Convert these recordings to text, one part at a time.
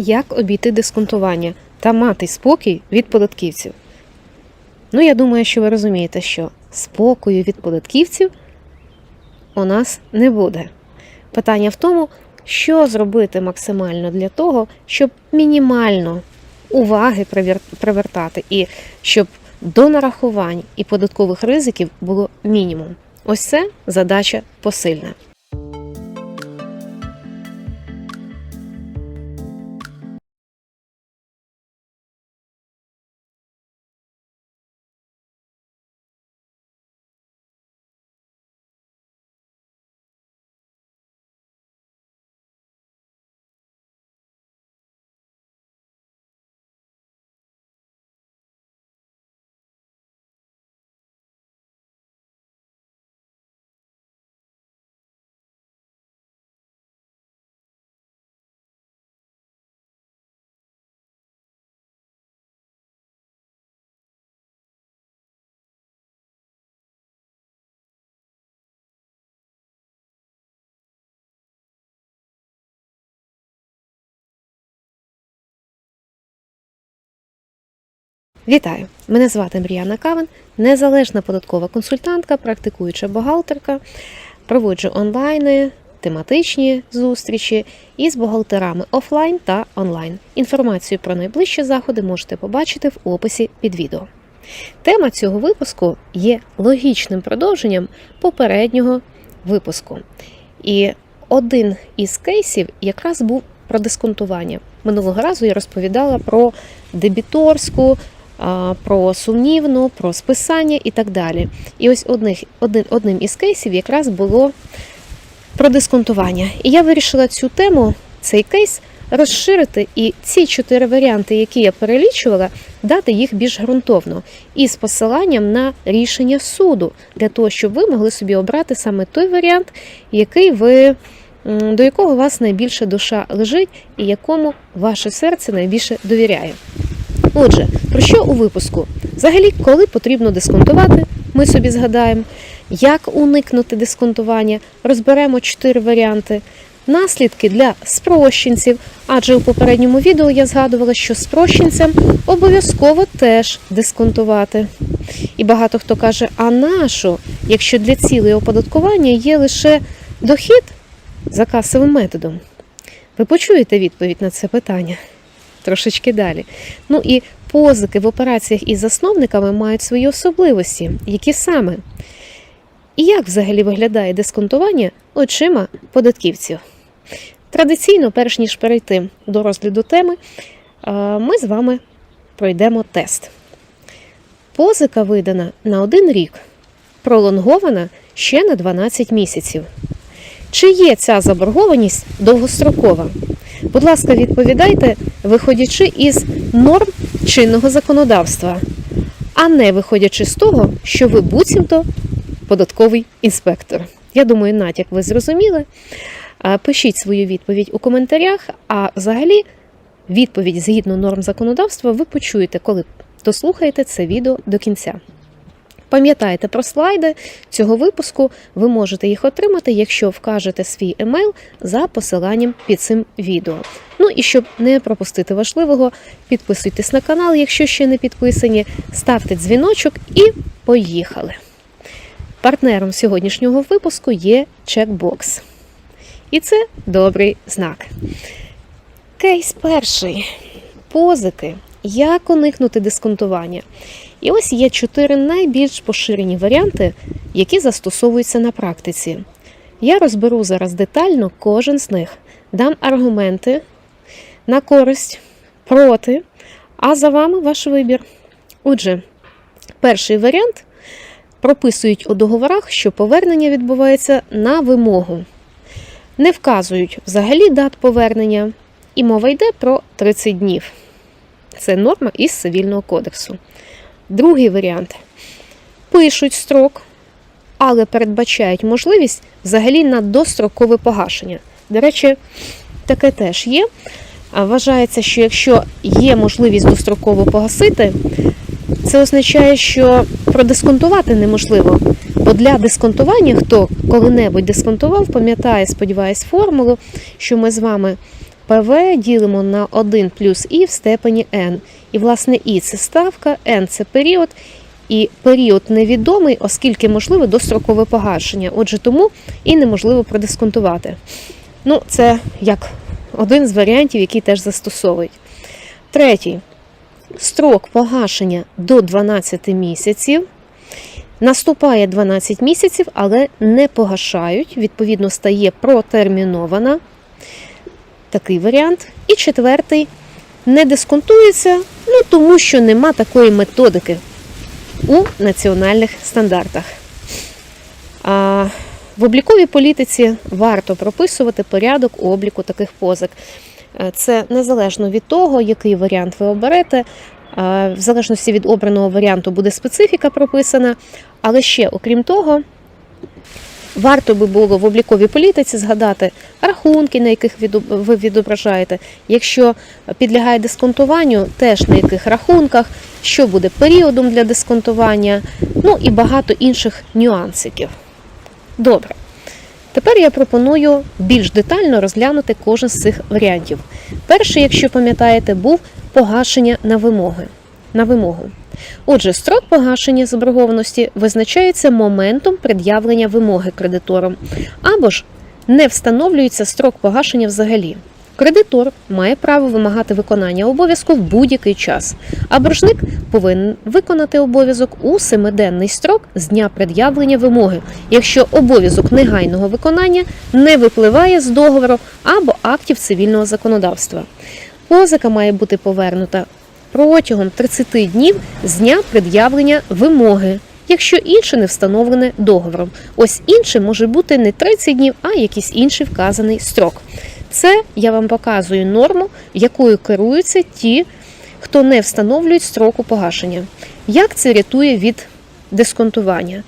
як обійти дисконтування та мати спокій від податківців. Ну, я думаю, що ви розумієте, що спокою від податківців у нас не буде. Питання в тому, що зробити максимально для того, щоб мінімально уваги привертати і щоб до нарахувань і податкових ризиків було мінімум. Ось це задача посильна. Вітаю! Мене звати Мріяна Кавен, незалежна податкова консультантка, практикуюча бухгалтерка. Проводжу онлайни, тематичні зустрічі із бухгалтерами офлайн та онлайн. Інформацію про найближчі заходи можете побачити в описі під відео. Тема цього випуску є логічним продовженням попереднього випуску. І один із кейсів якраз був про дисконтування. Минулого разу я розповідала про дебіторську, про сумнівну, про списання і так далі. І ось одних, один, одним із кейсів якраз було про дисконтування. І я вирішила цю тему, цей кейс, розширити і ці чотири варіанти, які я перелічувала, дати їх більш ґрунтовно і з посиланням на рішення суду, для того, щоб ви могли собі обрати саме той варіант, який ви. До якого у вас найбільше душа лежить і якому ваше серце найбільше довіряє. Отже, про що у випуску? Взагалі, коли потрібно дисконтувати, ми собі згадаємо, як уникнути дисконтування, розберемо чотири варіанти. Наслідки для спрощенців, адже у попередньому відео я згадувала, що спрощенцям обов'язково теж дисконтувати. І багато хто каже: а нащо, якщо для цілей оподаткування є лише дохід за касовим методом? Ви почуєте відповідь на це питання трошечки далі. Ну і позики в операціях із засновниками мають свої особливості, які саме. І як взагалі виглядає дисконтування очима податківців? Традиційно, перш ніж перейти до розгляду теми, ми з вами пройдемо тест. Позика видана на один рік, пролонгована ще на 12 місяців. Чи є ця заборгованість довгострокова? Будь ласка, відповідайте, виходячи із норм чинного законодавства, а не виходячи з того, що ви буцімто податковий інспектор. Я думаю, натяк ви зрозуміли. Пишіть свою відповідь у коментарях, а взагалі відповідь згідно норм законодавства ви почуєте, коли дослухаєте це відео до кінця. Пам'ятайте про слайди цього випуску, ви можете їх отримати, якщо вкажете свій емейл за посиланням під цим відео. Ну і щоб не пропустити важливого, підписуйтесь на канал, якщо ще не підписані, ставте дзвіночок і поїхали. Партнером сьогоднішнього випуску є чекбокс. І це добрий знак. Кейс перший. Позики. Як уникнути дисконтування? І ось є чотири найбільш поширені варіанти, які застосовуються на практиці. Я розберу зараз детально кожен з них, дам аргументи на користь, проти, а за вами ваш вибір. Отже, перший варіант прописують у договорах, що повернення відбувається на вимогу. Не вказують взагалі дат повернення, і мова йде про 30 днів. Це норма із цивільного кодексу. Другий варіант. Пишуть строк, але передбачають можливість взагалі на дострокове погашення. До речі, таке теж є. Вважається, що якщо є можливість достроково погасити, це означає, що продисконтувати неможливо. Бо для дисконтування, хто коли-небудь дисконтував, пам'ятає, сподіваюсь, формулу, що ми з вами ПВ ділимо на 1 плюс І в степені n. І, власне, І це ставка, n це період, і період невідомий, оскільки можливе дострокове погашення. Отже, тому і неможливо продисконтувати. Ну, це як один з варіантів, який теж застосовують. Третій. Строк погашення до 12 місяців. Наступає 12 місяців, але не погашають. Відповідно, стає протермінована. Такий варіант. І четвертий не дисконтується, ну тому що нема такої методики у національних стандартах. А в обліковій політиці варто прописувати порядок обліку таких позик. Е, Це незалежно від того, який варіант ви оберете. Е, В залежності від обраного варіанту буде специфіка прописана. Але ще, окрім того, варто би було в обліковій політиці згадати рахунки, на яких ви відображаєте. Якщо підлягає дисконтуванню, теж на яких рахунках, що буде періодом для дисконтування, ну і багато інших нюансиків. Добре. Тепер я пропоную більш детально розглянути кожен з цих варіантів. Перший, якщо пам'ятаєте, був погашення на вимоги. На вимогу. Отже, строк погашення заборгованості визначається моментом пред'явлення вимоги кредитором, або ж не встановлюється строк погашення взагалі. Кредитор має право вимагати виконання обов'язку в будь-який час, а боржник повинен виконати обов'язок у семиденний строк з дня пред'явлення вимоги, якщо обов'язок негайного виконання не випливає з договору або актів цивільного законодавства. Позика має бути повернута протягом 30 днів з дня пред'явлення вимоги, якщо інше не встановлене договором. Ось інше може бути не 30 днів, а якийсь інший вказаний строк. Це я вам показую норму, якою керуються ті, хто не встановлюють строку погашення. Як це рятує від дисконтування?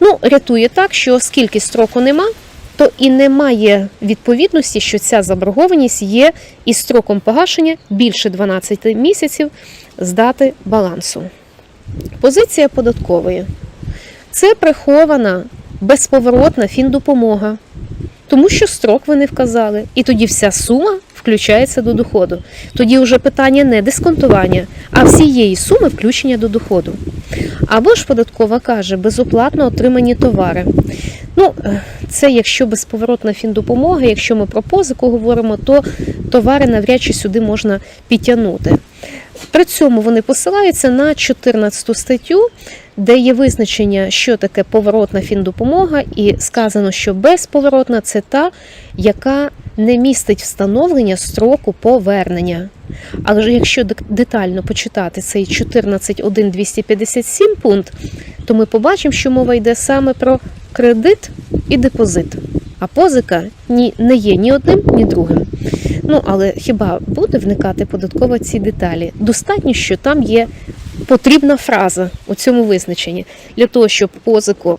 Ну, рятує так, що оскільки строку нема, то і немає відповідності, що ця заборгованість є із строком погашення більше 12 місяців з дати балансу. Позиція податкової це прихована безповоротна фіндопомога, тому що строк ви не вказали, і тоді вся сума включається до доходу. Тоді вже питання не дисконтування, а всієї суми включення до доходу. Або ж податкова каже, безоплатно отримані товари. Ну, е, це якщо безповоротна фіндопомога, якщо ми про позику говоримо, то товари навряд чи сюди можна підтягнути. При цьому вони посилаються на 14 статтю, де є визначення, що таке поворотна фіндопомога, і сказано, що безповоротна це та, яка не містить встановлення строку повернення. Але ж якщо детально почитати цей 14.1.257 пункт, то ми побачимо, що мова йде саме про кредит і депозит. А позика не є ні одним, ні другим. Ну, але хіба буде вникати податково ці деталі? Достатньо, що там є потрібна фраза у цьому визначенні для того, щоб позику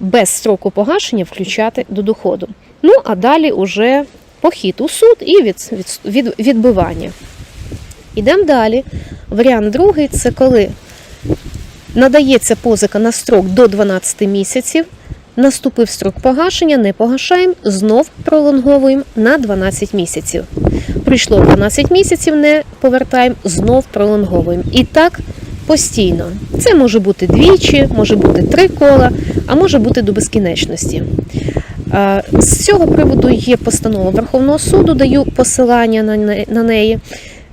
без строку погашення включати до доходу. Ну, а далі уже похід у суд і від, від, від, відбивання. Ідемо далі. Варіант другий це коли надається позика на строк до 12 місяців. Наступив строк погашення, не погашаємо, знов пролонговуємо на 12 місяців. Прийшло 12 місяців, не повертаємо, знов пролонговуємо. І так постійно. Це може бути двічі, може бути три кола, а може бути до безкінечності. З цього приводу є постанова Верховного суду, даю посилання на неї,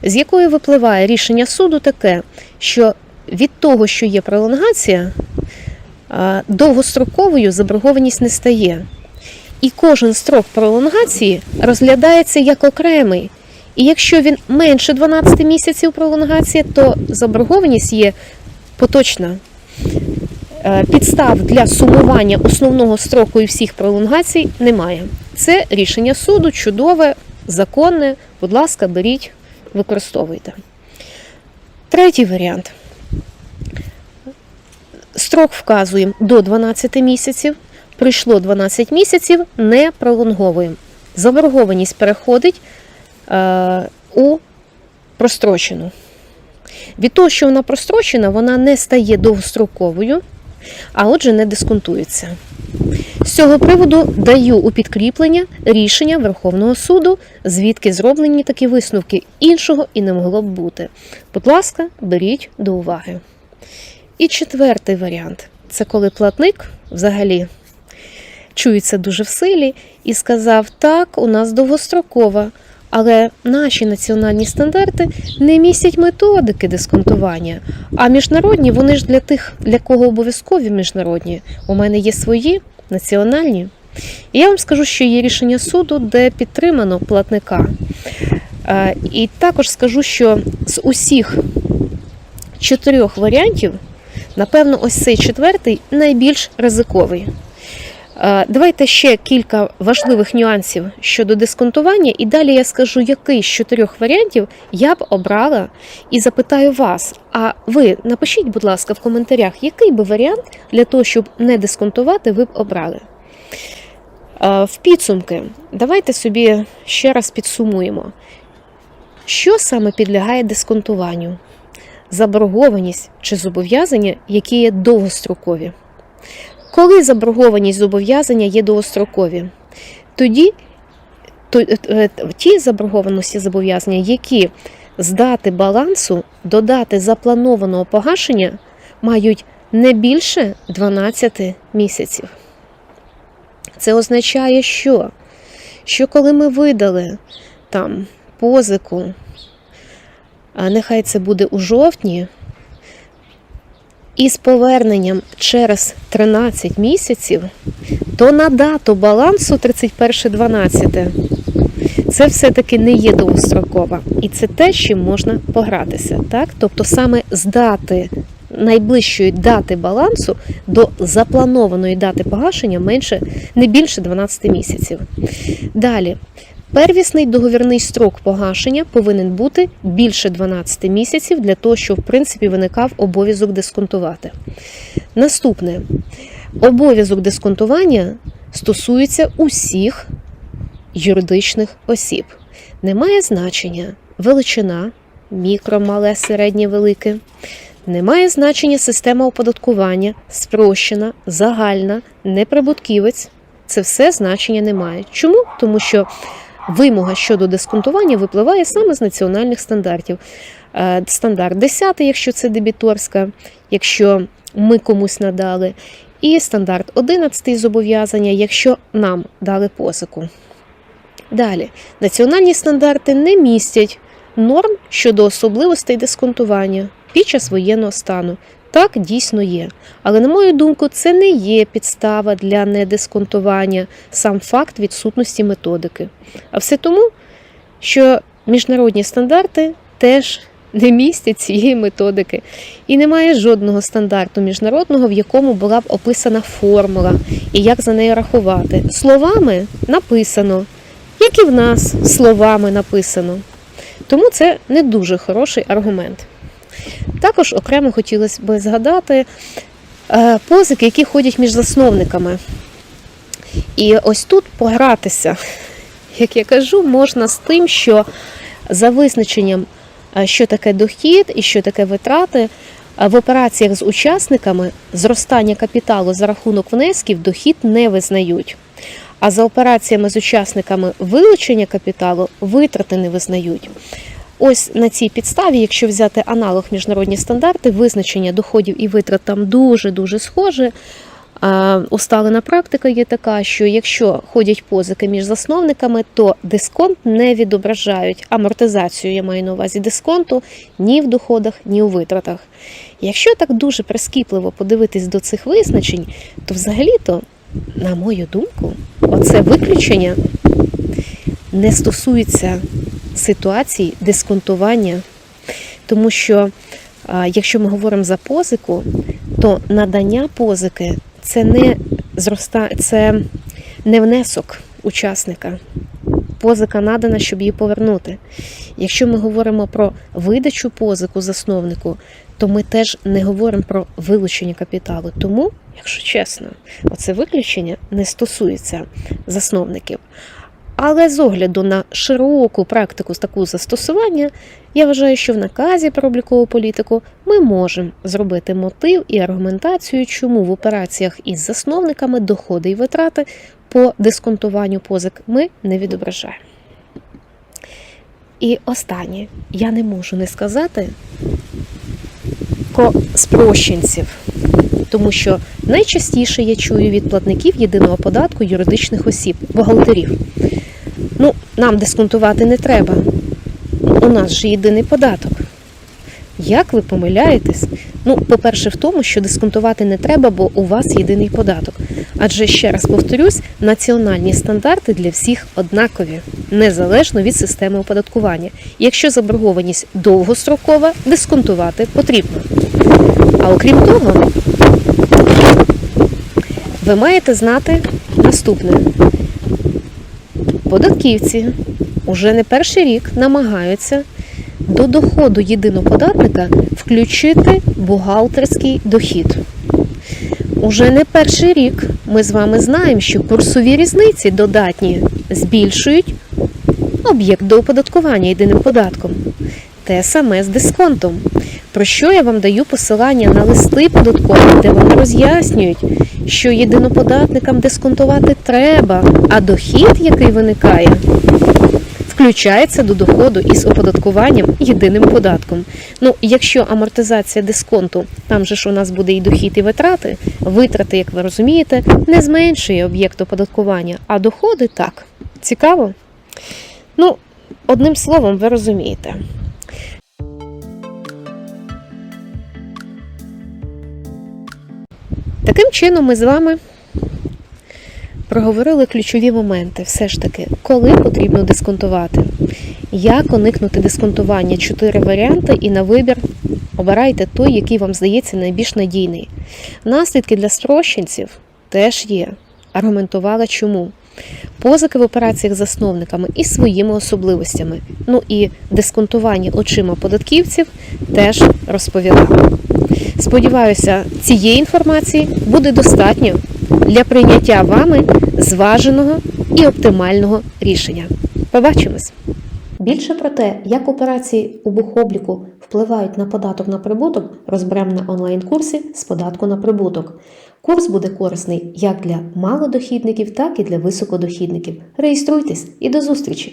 з якої випливає рішення суду таке, що від того, що є пролонгація, довгостроковою заборгованість не стає. І кожен строк пролонгації розглядається як окремий. І якщо він менше 12 місяців пролонгації, то заборгованість є поточна. Е, Підстав для сумування основного строку і всіх пролонгацій немає. Це рішення суду, чудове, законне. Будь ласка, беріть, використовуйте. Третій варіант. Строк вказуємо до 12 місяців. Прийшло 12 місяців, не пролонговуємо. Заборгованість переходить е, у прострочену. Від того, що вона прострочена, вона не стає довгостроковою, а отже, не дисконтуються. З цього приводу даю у підкріплення рішення Верховного суду, звідки зроблені такі висновки. Іншого і не могло б бути. Будь ласка, беріть до уваги. І четвертий варіант це коли платник взагалі чується дуже в силі і сказав: так, у нас довгострокова, але наші національні стандарти не містять методики дисконтування. А міжнародні вони ж для тих, для кого обов'язкові міжнародні. У мене є свої національні. І я вам скажу, що є рішення суду, де підтримано платника. Е, І також скажу, що з усіх чотирьох варіантів, напевно, ось цей четвертий найбільш ризиковий. Е, Давайте ще кілька важливих нюансів щодо дисконтування, і далі я скажу, який з чотирьох варіантів я б обрала, і запитаю вас. А ви напишіть, будь ласка, в коментарях, який би варіант для того, щоб не дисконтувати, ви б обрали. Е, В підсумки, давайте собі ще раз підсумуємо, що саме підлягає дисконтуванню: заборгованість чи зобов'язання, які є довгострокові. Коли заборгованість зобов'язання є довгострокові, тоді то, е, е, ті заборгованості зобов'язання, які з дати балансу до дати запланованого погашення мають не більше 12 місяців. Це означає, що? Що коли ми видали там позику, нехай це буде у жовтні, і з поверненням через 13 місяців, то на дату балансу 31.12 це все-таки не є довгострокова. І це те, чим можна погратися. Так? Тобто саме з дати найближчої дати балансу до запланованої дати погашення менше, не більше 12 місяців. Далі. Первісний договірний строк погашення повинен бути більше 12 місяців для того, щоб в принципі виникав обов'язок дисконтувати. Наступне обов'язок дисконтування стосується усіх юридичних осіб. Немає значення величина, мікро, мале, середнє, велике. Немає значення система оподаткування, спрощена, загальна, неприбутківець. Це все значення немає. Чому? Тому що вимога щодо дисконтування випливає саме з національних стандартів. Е, Стандарт 10, якщо це дебіторська, якщо ми комусь надали, і стандарт 11 зобов'язання, якщо нам дали позику. Далі, національні стандарти не містять норм щодо особливостей дисконтування під час воєнного стану. Так дійсно є. Але, на мою думку, це не є підстава для недисконтування, сам факт відсутності методики. А все тому, що міжнародні стандарти теж не містять цієї методики. І немає жодного стандарту міжнародного, в якому була б описана формула і як за нею рахувати. Словами написано, як і в нас словами написано. Тому це не дуже хороший аргумент. Також окремо хотілося б згадати е, позики, які ходять між засновниками. І ось тут погратися, як я кажу, можна з тим, що за визначенням, е, що таке дохід і що таке витрати, е, в операціях з учасниками зростання капіталу за рахунок внесків дохід не визнають. А за операціями з учасниками вилучення капіталу витрати не визнають. Ось на цій підставі, якщо взяти аналог міжнародні стандарти, визначення доходів і витрат там дуже-дуже схоже. А, Усталена практика є така, що якщо ходять позики між засновниками, то дисконт не відображають амортизацію, я маю на увазі дисконту ні в доходах, ні у витратах. Якщо так дуже прискіпливо подивитись до цих визначень, то взагалі-то, на мою думку, оце виключення не стосується ситуації дисконтування, тому що якщо ми говоримо за позику, то надання позики це не зроста, це не внесок учасника. Позика надана, щоб її повернути. Якщо ми говоримо про видачу позику засновнику, то ми теж не говоримо про вилучення капіталу. Тому, якщо чесно, оце виключення не стосується засновників. Але з огляду на широку практику з такого застосування, я вважаю, що в наказі про облікову політику ми можемо зробити мотив і аргументацію, чому в операціях із засновниками доходи і витрати по дисконтуванню позик ми не відображаємо. І останнє, я не можу не сказати про спрощенців, тому що найчастіше я чую від платників єдиного податку юридичних осіб, бухгалтерів. Ну, нам дисконтувати не треба. У нас же єдиний податок. Як ви помиляєтесь? Ну, по-перше, в тому, що дисконтувати не треба, бо у вас єдиний податок. Адже ще раз повторюсь, національні стандарти для всіх однакові, незалежно від системи оподаткування. Якщо заборгованість довгострокова, дисконтувати потрібно. А окрім того, ви маєте знати наступне: податківці уже не перший рік намагаються до доходу єдиноподатника включити бухгалтерський дохід. Уже не перший рік ми з вами знаємо, що курсові різниці додатні збільшують об'єкт до оподаткування єдиним податком. Те саме з дисконтом. Про що я вам даю посилання на листи податкові, де вони роз'яснюють, що єдиноподатникам дисконтувати треба, а дохід, який виникає, включається до доходу із оподаткуванням єдиним податком. Ну, якщо амортизація дисконту, там же ж у нас буде і дохід, і витрати, витрати, як ви розумієте, не зменшує об'єкт оподаткування, а доходи так. Цікаво? Ну, одним словом, ви розумієте. Таким чином, ми з вами проговорили ключові моменти, все ж таки, коли потрібно дисконтувати, як уникнути дисконтування, чотири варіанти, і на вибір обирайте той, який вам здається найбільш надійний. Наслідки для спрощенців теж є. Аргументувала чому. Позики в операціях з засновниками і своїми особливостями. Ну і дисконтування очима податківців теж розповіла. Сподіваюся, цієї інформації буде достатньо для прийняття вами зваженого і оптимального рішення. Побачимось! Більше про те, як операції у бухобліку впливають на податок на прибуток, розберемо на онлайн-курсі з податку на прибуток. Курс буде корисний як для малодохідників, так і для високодохідників. Реєструйтесь і до зустрічі!